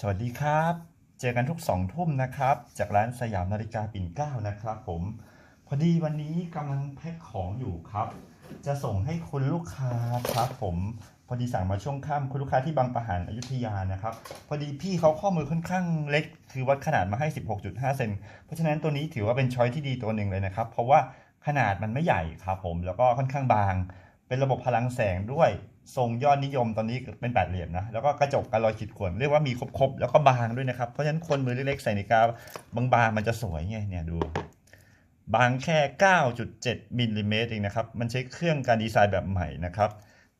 สวัสดีครับ เจอกันทุกสองทุ่มนะครับ จากร้านสยามนาฬิกาปิ่นเกล้านะครับ ผม พอดีวันนี้กำลังแพ็คของอยู่ครับ จะส่งให้คุณลูกค้าครับผม พอดีสั่งมาช่วงค่ำคุณลูกค้าที่บางประหันอยุธยานะครับ พอดีพี่เขาข้อมือค่อนข้างเล็ก คือวัดขนาดมาให้ 16.5 เซน เพราะฉะนั้นตัวนี้ถือว่าเป็นช้อยที่ดีตัวหนึ่งเลยนะครับ เพราะว่าขนาดมันไม่ใหญ่ครับผม แล้วก็ค่อนข้างบาง เป็นระบบพลังแสงด้วย ทรงยอดนิยมตอนนี้เป็นแปดเหลี่ยมนะ แล้วก็กระจกกันรอยขีดข่วนเรียกว่ามีครบๆ แล้วก็บางด้วยนะครับ เพราะฉะนั้นคนมือเล็กๆ ใส่นาฬิกาบางๆ มันจะสวยไงเนี่ยดู บางแค่ 9.7มิลลิเมตรเองนะครับ มันใช้เครื่องการดีไซน์แบบใหม่นะครับ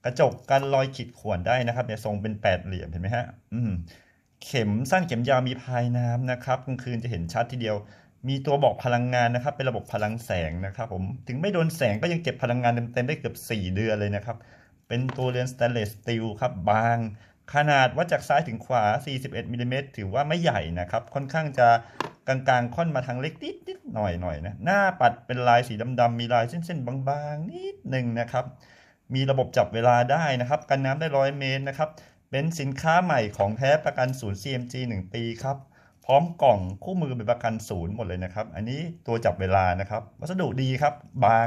กระจกกันรอยขีดข่วนได้นะครับเนี่ยทรงเป็นแปดเหลี่ยมเห็นไหมฮะอืมเข็มสั้นเข็มยาวมีพายน้ำนะครับกลางคืนจะเห็นชัดทีเดียว มีตัวบอกพลังงานนะครับ เป็นระบบพลังแสงนะครับ ผมถึงไม่โดนแสงก็ยังเก็บพลังงานเต็มๆได้เกือบ4 เดือนเลยนะครับ เป็นตัวเรือนสแตนเลสสตีลครับบาง ขนาดวัดจากซ้ายถึงขวา 41มิลลิเมตรถือว่าไม่ใหญ่นะครับ ค่อนข้างจะกลางๆ ค่อนมาทางเล็กนิดนิดๆหน่อยหน่อยนะ หน้าปัดเป็นลายสีดำๆมีลายเส้นๆ บางๆ นิดหนึ่งนะครับ มีระบบจับเวลาได้นะครับ กันน้ำได้ร้อยเมตรนะครับ เป็นสินค้าใหม่ของแท้ประกันศูนย์ CMG 1 ปีครับ พร้อมกล่องคู่มือเป็นประกันศูนย์หมดเลยนะครับ อันนี้ตัวจับเวลานะครับ วัสดุดีครับ บาง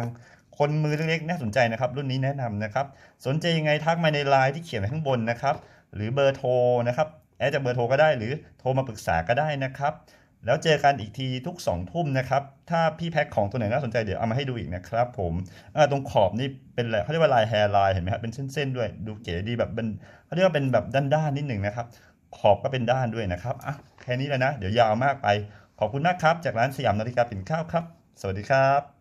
คนมือเล็กๆน่าสนใจนะครับ รุ่นนี้แนะนำนะครับ สนใจยังไงทักมาในไลน์ที่เขียนไว้ข้างบนนะครับ หรือเบอร์โทรนะครับแอดจากเบอร์โทรก็ได้หรือโทรมาปรึกษาก็ได้นะครับ แล้วเจอกันอีกทีทุก2องทุ่มนะครับ ถ้าพี่แพ็คของตัวไหนน่าสนใจเดี๋ยวเอามาให้ดูอีกนะครับ ผมตรงขอบนี่เป็นอะไรเขาเรียกว่าลายแฮร์ไลน์เห็นไหมครับเป็นเส้นๆด้วยดูเก๋ดีแบบเป็นเขาเรียกว่าเป็นแบบด้านๆนิดหนึ่งนะครับ ขอบก็เป็นด้านด้วยนะครับอะแค่นี้แล้วนะ เดี๋ยวยาวมากไป ขอบคุณมากครับ จากร้านสยามนาฬิกาปิ่นเกล้าวครับ สวัสดีครับ